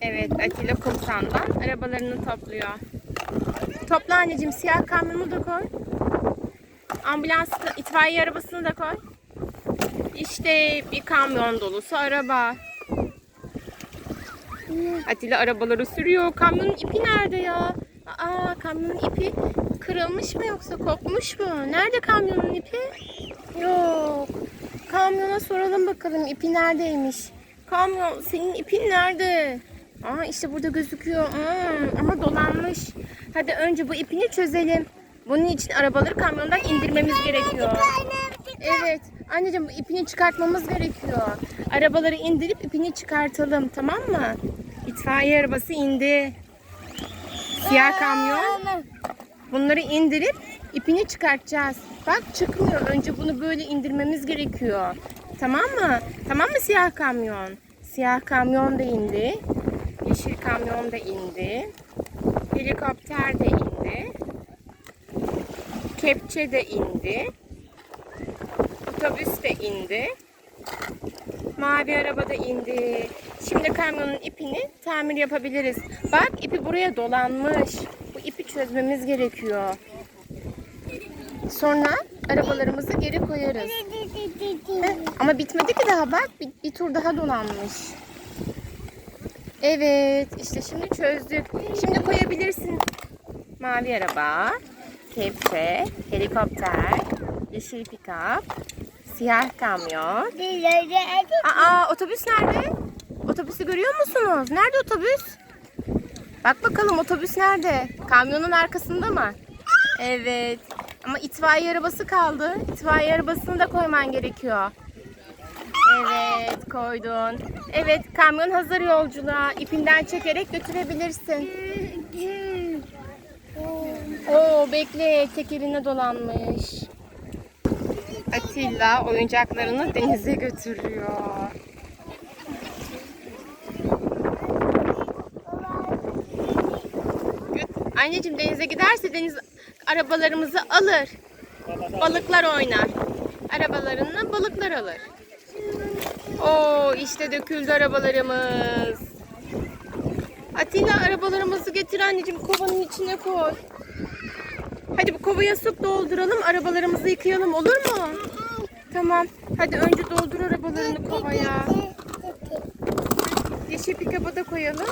Evet Atilla kumsandan arabalarını topluyor. Topla anneciğim siyah kamyonu da koy. Ambulans, itfaiye arabasını da koy. İşte bir kamyon dolusu araba. Atilla arabaları sürüyor. Kamyonun ipi nerede ya? Aa kamyonun ipi kırılmış mı yoksa kopmuş mu? Nerede kamyonun ipi? Yok. Kamyona soralım bakalım ipi neredeymiş? Kamyon senin ipin nerede? Aa işte burada gözüküyor. Hmm, ama dolanmış. Hadi önce bu ipini çözelim. Bunun için arabaları kamyondan indirmemiz gerekiyor. Evet. Anneciğim bu ipini çıkartmamız gerekiyor. Arabaları indirip ipini çıkartalım tamam mı? İtfaiye arabası indi. Siyah kamyon. Bunları indirip ipini çıkartacağız. Bak çıkmıyor. Önce bunu böyle indirmemiz gerekiyor. Tamam mı? Tamam mı siyah kamyon? Siyah kamyon da indi. Yeşil kamyon da indi. Helikopter de indi. Kepçe de indi. Otobüs de indi. Mavi araba da indi. Şimdi kamyonun ipini tamir yapabiliriz. Bak ipi buraya dolanmış. Bu ipi çözmemiz gerekiyor. Sonra arabalarımızı geri koyarız. Ama bitmedi ki daha bak. Bir, bir tur daha dolanmış. Evet işte şimdi çözdük. Şimdi koyabilirsin. Mavi araba, kepçe, helikopter, yeşil pikap, siyah kamyon. Aa otobüs nerede? Otobüsü görüyor musunuz? Nerede otobüs? Bak bakalım otobüs nerede? Kamyonun arkasında mı? Evet. Ama itfaiye arabası kaldı. İtfaiye arabasını da koyman gerekiyor. Evet koydun. Evet kamyon hazır yolculuğa. İpinden çekerek götürebilirsin. Oo bekle tekerine dolanmış. Atilla oyuncaklarını denize götürüyor. Göt- Anneciğim denize giderse deniz arabalarımızı alır. Balıklar oynar. Arabalarını balıklar alır. Oo işte döküldü arabalarımız. Atilla arabalarımızı getir anneciğim kovanın içine koy. Hadi bu kovaya su dolduralım arabalarımızı yıkayalım olur mu? Tamam. Hadi önce doldur arabalarını kovaya. Yeşil pikaba da koyalım.